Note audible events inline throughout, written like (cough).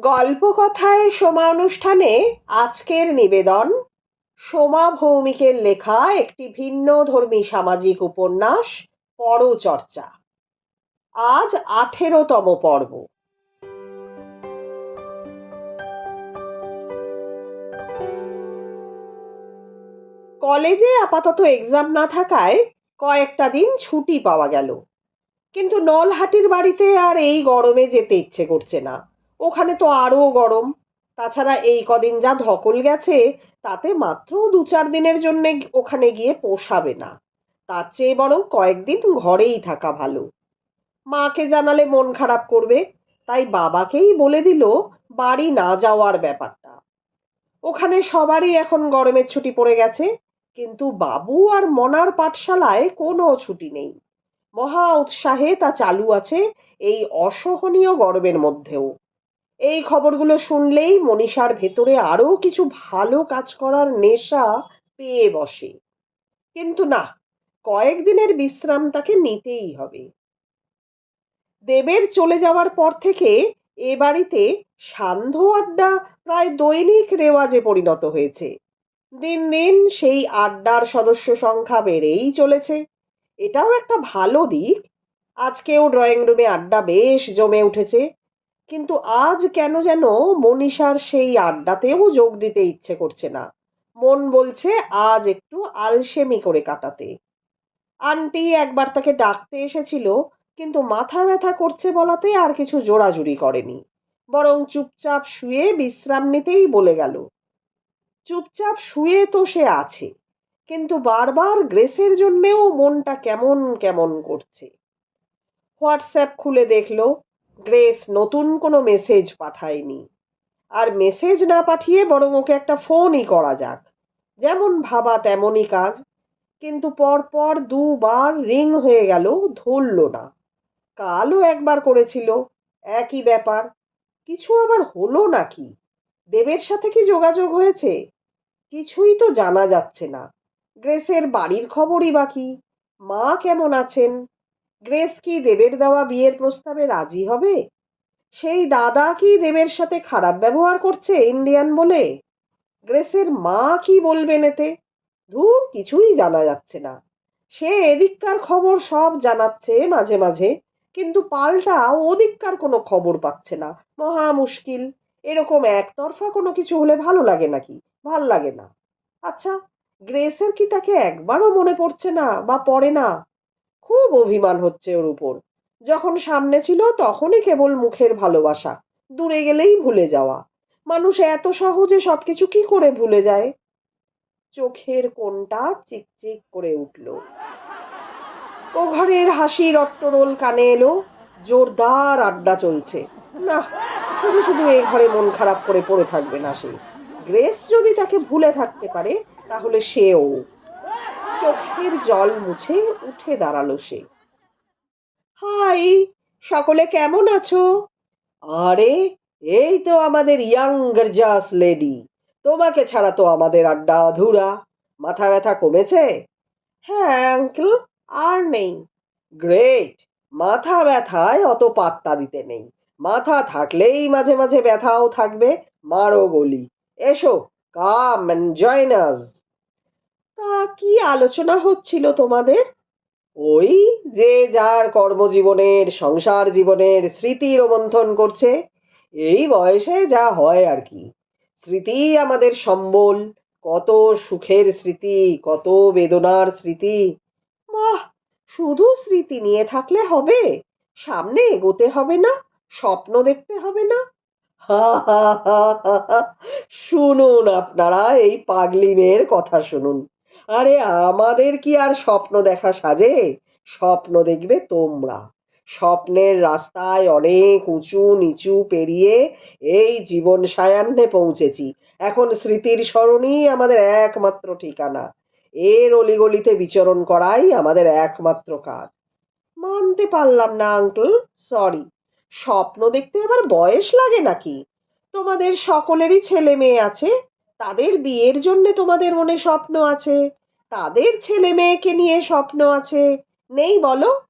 গল্প কথায় সোমা অনুষ্ঠানে আজকের নিবেদন। সোমা ভৌমিকের লেখা একটি ভিন্নধর্মী সামাজিক উপন্যাস, পরচর্চা। আজ আঠেরোতম পর্ব। কলেজে আপাতত এক্সাম না থাকায় কয়েকটা দিন ছুটি পাওয়া গেল। কিন্তু নলহাটির বাড়িতে আর এই গরমে যেতে ইচ্ছে করছে না। ওখানে তো আরও গরম। তাছাড়া এই কদিন যা ধকল গেছে, তাতে মাত্র দু চার দিনের জন্যে ওখানে গিয়ে পোষাবে না। তার চেয়ে বরং কয়েকদিন ঘরেই থাকা ভালো। মাকে জানালে মন খারাপ করবে, তাই বাবাকেই বলে দিল বাড়ি না যাওয়ার ব্যাপারটা। ওখানে সবারই এখন গরমের ছুটি পড়ে গেছে, কিন্তু বাবু আর মনার পাঠশালায় কোনো ছুটি নেই। মহা উৎসাহে তা চালু আছে এই অসহনীয় গরমের মধ্যেও। এই খবরগুলো শুনলেই মনীষার ভেতরে আরও কিছু ভালো কাজ করার নেশা পেয়ে বসে। কিন্তু না কয়েকদিনের বিশ্রাম তাকে নিতেই হবে। দেবের চলে যাওয়ার পর থেকে এ বাড়িতে সান্ধ্য আড্ডা প্রায় দৈনিক রেওয়াজে পরিণত হয়েছে। দিন দিন সেই আড্ডার সদস্য সংখ্যা বেড়েই চলেছে। এটাও একটা ভালো দিক। আজকেও ড্রয়িং রুমে আড্ডা বেশ জমে উঠেছে। কিন্তু আজ কেন যেন মনীষার সেই আড্ডাতেও যোগ দিতে ইচ্ছে করছে না। মন বলছে আজ একটু আলসেমি করে কাটাতে। আন্টি একবার তাকে ডাকতে এসেছিল, কিন্তু মাথা ব্যথা করছে বলাতে আর কিছু জোড়াজুড়ি করেনি। বরং চুপচাপ শুয়ে বিশ্রাম নিতেই বলে গেল, চুপচাপ শুয়ে তো সে আছে, কিন্তু বারবার গ্রেসের জন্যেও মনটা কেমন কেমন করছে। হোয়াটসঅ্যাপ খুলে দেখল গ্রেস নতুন কোনো মেসেজ পাঠায়নি। আর মেসেজ না পাঠিয়ে বরং ওকে একটা ফোনই করা যাক। যেমন ভাবা তেমনই কাজ। কিন্তু পরপর দুবার রিং হয়ে গেল, ধরল না। কালও একবার করেছিল, একই ব্যাপার। কিছু আবার হলো নাকি? দেবের সাথে কি যোগাযোগ হয়েছে? কিছুই তো জানা যাচ্ছে না। গ্রেসের বাড়ির খবরই বাকি মা কেমন আছেন? গ্রেস কি দেবের দেওয়া বিয়ের প্রস্তাবে রাজি হবে? সেই দাদা কি দেবের সাথে খারাপ ব্যবহার করছে ইন্ডিয়ান বলে? গ্রেসের মা কি বলবেন এতে? ধুর, কিছুই জানা যাচ্ছে না। সে এদিককার খবর সব জানাচ্ছে মাঝে মাঝে, কিন্তু পাল্টা ওদিককার কোনো খবর পাচ্ছে না। মহা মুশকিল। এরকম একতরফা কোনো কিছু হলে ভালো লাগে নাকি? ভালো লাগে না। আচ্ছা গ্রেসের কি তাকে একবারও মনে পড়ছে না বা পড়ে না? খুব অভিমান হচ্ছে ওর উপর। যখন সামনে ছিল তখনই কেবল মুখের ভালোবাসা, দূরে গেলেই ভুলে যাওয়া। মানুষ এত সহজে সবকিছু কি করে ভুলে যায়? চোখের কোনটা চিকচিক করে উঠল। ও ঘরের হাসির অট্টরোল কানে এলো, জোরদার আড্ডা চলছে। না, শুধু শুধু এই ঘরে মন খারাপ করে পড়ে থাকবে না সে। গ্রেস যদি তাকে ভুলে থাকতে পারে, তাহলে সেও। চোখের জল মুছে উঠে দাঁড়াল সে। হাই, সকলে কেমন আছো? আরে, এই তো আমাদের ইয়াং গর্জাস লেডি। তোমাকে ছাড়া তো আমাদের আড্ডা অধুরা। মাথা ব্যথা কমেছে? হ্যাঁ আঙ্কেল, আর নেই। গ্রেট, মাথা ব্যথায় অত পাত্তা দিতে নেই। মাথা থাকলেই মাঝে মাঝে ব্যথাও থাকবে মারো গলি। এসো, কাম অ্যান্ড জয়েন আস। তা কি আলোচনা হচ্ছিল তোমাদের ওই যে যার কর্মজীবনের সংসার জীবনের স্মৃতি রোমন্থন করছে এই বয়সে যা হয় আর কি স্মৃতি আমাদের সম্বল কত সুখের স্মৃতি কত বেদনার স্মৃতি বাহ শুধু স্মৃতি নিয়ে থাকলে হবে সামনে এগোতে হবে না স্বপ্ন দেখতে হবে না। শুনুন আপনারা এই পাগলি কথা শুনুন আরে আমাদের কি আর স্বপ্ন দেখা সাজে? স্বপ্ন দেখবে তোমরা। স্বপ্নের রাস্তায় অনেক উঁচু নিচু পেরিয়ে এই জীবন সায়াহ্নে পৌঁছেছি। এখন স্মৃতির স্মরণই আমাদের একমাত্র ঠিকানা। এর অলিগলিতে বিচরণ করাই আমাদের একমাত্র কাজ। মানতে পারলাম না, আঙ্কেল। সরি। স্বপ্ন দেখতে আবার বয়স লাগে নাকি? তোমাদের সকলেরই ছেলে মেয়ে আছে। তাদের বিয়ের জন্যে তোমাদের মনে স্বপ্ন আছে? তাদের ছেলে মেয়েকে নিয়ে স্বপ্ন আছে? নেই বলো।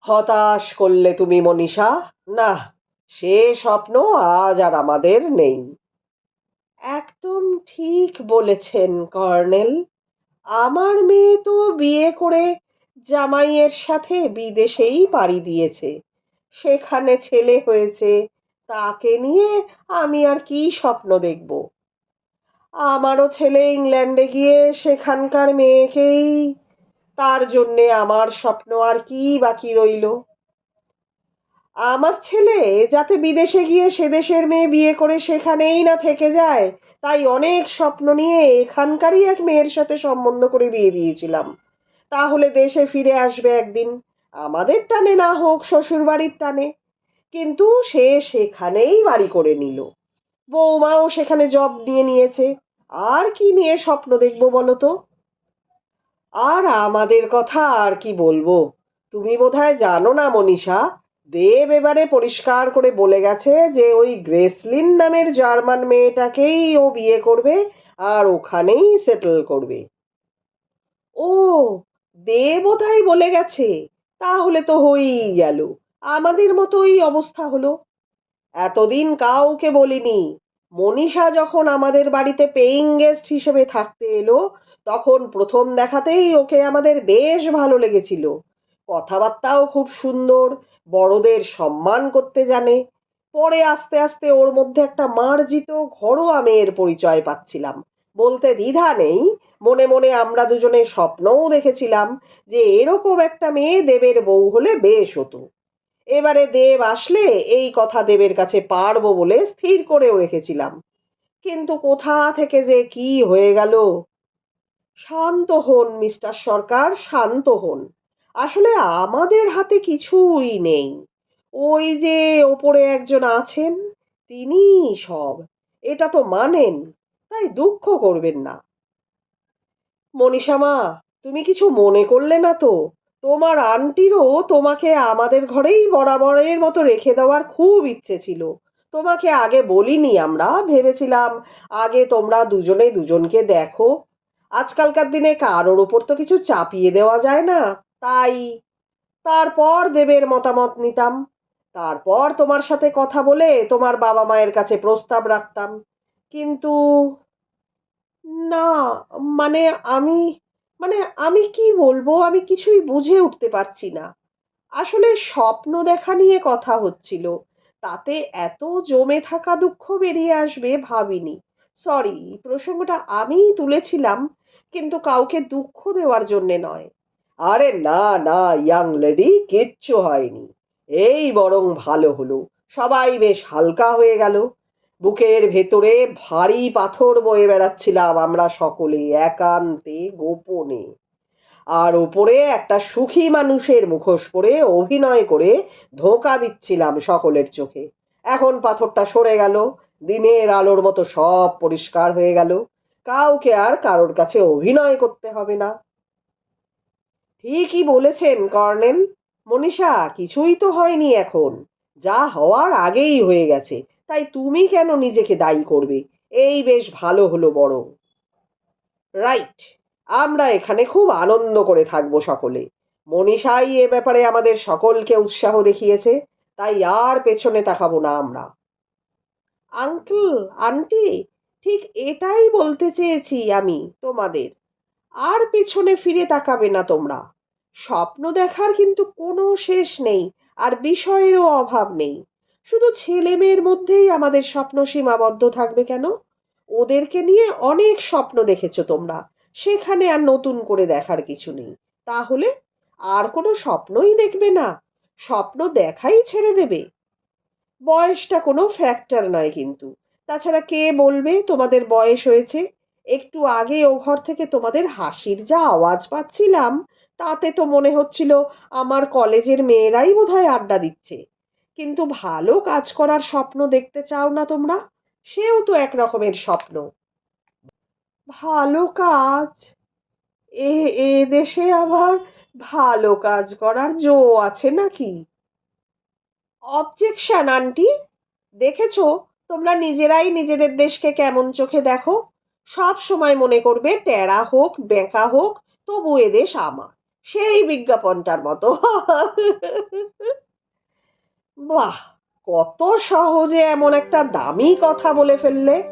হতাশ করলে তুমি মনীষা। না সে স্বপ্ন আজ আর আমাদের নেই। একদম ঠিক বলেছেন, কর্নেল। আমার মেয়ে তো বিয়ে করে জামাইয়ের সাথে বিদেশেই পাড়ি দিয়েছে। সেখানে ছেলে হয়েছে, তাকে নিয়ে আমি আর কি স্বপ্ন দেখব? আমারও ছেলে ইংল্যান্ডে গিয়ে সেখানকার মেয়েকেই। তার জন্যে আমার স্বপ্ন আর কি বাকি রইল। আমার ছেলে যাতে বিদেশে গিয়ে সে দেশের মেয়ে বিয়ে করে সেখানেই না থেকে যায়, তাই অনেক স্বপ্ন নিয়ে এখানকারই এক মেয়ের সাথে সম্বন্ধ করে বিয়ে দিয়েছিলাম। তাহলে দেশে ফিরে আসবে একদিন, আমাদের টানে না হোক শ্বশুর বাড়ির টানে। কিন্তু সে সেখানেই বাড়ি করে নিল। বৌমাও সেখানে জব নিয়ে নিয়েছে। আর কি নিয়ে স্বপ্ন দেখব বলো তো আর আমাদের কথা আর কি বলব? তুমি বোধহয় জানো না, মনীষা? দেব এবারে পরিষ্কার করে বলে গেছে যে ওই গ্রেসলিন নামের জার্মান মেয়েটাকেই ও বিয়ে করবে আর ওখানেই সেটেল করবে। ও দে বোধহয় বলে গেছে। তাহলে তো হয়েই গেল। আমাদের মতোই অবস্থা হলো। এতদিন কাউকে বলিনি। মনীষা যখন আমাদের বাড়িতে পেইং গেস্ট হিসেবে থাকতে এলো, তখন প্রথম দেখাতেই ওকে আমাদের বেশ ভালো লেগেছিল। কথাবার্তাও খুব সুন্দর, বড়দের সম্মান করতে জানে। পরে আস্তে আস্তে ওর মধ্যে একটা মার্জিত, ঘরোয়া মেয়ের পরিচয় পাচ্ছিলাম। বলতে দ্বিধা নেই, মনে মনে আমরা দুজনে স্বপ্নও দেখেছিলাম যে এরকম একটা মেয়ে দেবের বউ হলে বেশ হতো। এবারে দেব আসলে এই কথা দেবের কাছে পারব বলে স্থির করেও রেখেছিলাম। কিন্তু কোথা থেকে যে কি হয়ে গেল? শান্ত হন, মিস্টার সরকার, শান্ত হন। আসলে আমাদের হাতে কিছুই নেই। ওই যে ওপরে একজন আছেন, তিনি সব। এটা তো মানেন, তাই দুঃখ করবেন না। মনীষামা তুমি কিছু মনে করলে না তো? তোমার আন্টিরও তোমাকে আমাদের ঘরেই বরাবরের মতো রেখে দেওয়ার খুব ইচ্ছে ছিল। তোমাকে আগে বলিনি আমরা, ভেবেছিলাম আগে তোমরা দুজনে দুজনকে দেখো। আজকালকার দিনে কারোর ওপর তো কিছু চাপিয়ে দেওয়া যায় না, তাই তারপর দেবের মতামত নিতাম। তারপর তোমার সাথে কথা বলে তোমার বাবা মায়ের কাছে প্রস্তাব রাখতাম। কিন্তু না মানে আমি মানে আমি কি বলব? আমি কিছুই বুঝে উঠতে পারছি না। আসলে স্বপ্ন দেখা নিয়ে কথা হচ্ছিল। তাতে এত জমে থাকা দুঃখ বেরিয়ে আসবে ভাবিনি। সরি প্রসঙ্গটা আমিই তুলেছিলাম, কিন্তু কাউকে দুঃখ দেওয়ার জন্যে নয়। আরে না না, ইয়াং লেডি, কিচ্ছু হয়নি। এই বরং ভালো হলো। সবাই বেশ হালকা হয়ে গেল। বুকের ভেতরে ভারী পাথর বয়ে বেড়াচ্ছিলাম আমরা সকলে একান্তে, গোপনে। আর ওপরে একটা সুখী মানুষের মুখোশ পরে অভিনয় করে ধোঁকা দিচ্ছিলাম সকলের চোখে। এখন পাথরটা সরে গেল, দিনের আলোর মতো সব পরিষ্কার হয়ে গেল। কাউকে আর কারোর কাছে অভিনয় করতে হবে না। ঠিকই বলেছেন কর্নেল। মনীষা, কিছুই তো হয়নি এখন। যা হওয়ার আগেই হয়ে গেছে। তাই তুমি কেন নিজেকে দায়ী করবে? এই বেশ ভালো হলো বরং রাইট আমরা এখানে খুব আনন্দ করে থাকব সকলে। মনীষাই এ ব্যাপারে আমাদের সকলকে উৎসাহ দেখিয়েছে, তাই আর পেছনে তাকাবো না আমরা। আঙ্কেল আন্টি ঠিক এটাই বলতে চেয়েছি আমি তোমাদের। আর পেছনে ফিরে তাকাবে না তোমরা। স্বপ্ন দেখার কিন্তু কোনো শেষ নেই, আর বিষয়েরও অভাব নেই। শুধু ছেলে মেয়ের মধ্যেই আমাদের স্বপ্ন সীমাবদ্ধ থাকবে কেন? ওদেরকে নিয়ে অনেক স্বপ্ন দেখেছ তোমরা। সেখানে আর নতুন করে দেখার কিছু নেই। তাহলে আর কোনো স্বপ্নই দেখবে না। স্বপ্ন দেখাই ছেড়ে দেবে। বয়সটা কোনো ফ্যাক্টর নয় কিন্তু। তাছাড়া কে বলবে তোমাদের বয়স হয়েছে? একটু আগে ও ঘর থেকে তোমাদের হাসির যা আওয়াজ পাচ্ছিলাম, তাতে তো মনে হচ্ছিল আমার কলেজের মেয়েরাই বোধহয় আড্ডা দিচ্ছে। কিন্তু ভালো কাজ করার স্বপ্ন দেখতে চাও না তোমরা? সেও তো এক রকমের স্বপ্ন। ভালো কাজ? এ এ দেশে আবার ভালো কাজ করার জো আছে নাকি? Objection aunty. দেখেছ? তোমরা নিজেরাই নিজেদের দেশকে কেমন চোখে দেখো? সব সময় মনে করবে, টেরা হোক, বেঁকা হোক, তবু এ দেশ আমার। সেই বিজ্ঞাপনটার মতো। (laughs) বাহ কত সহজে এমন একটা দামি কথা বলে ফেললে।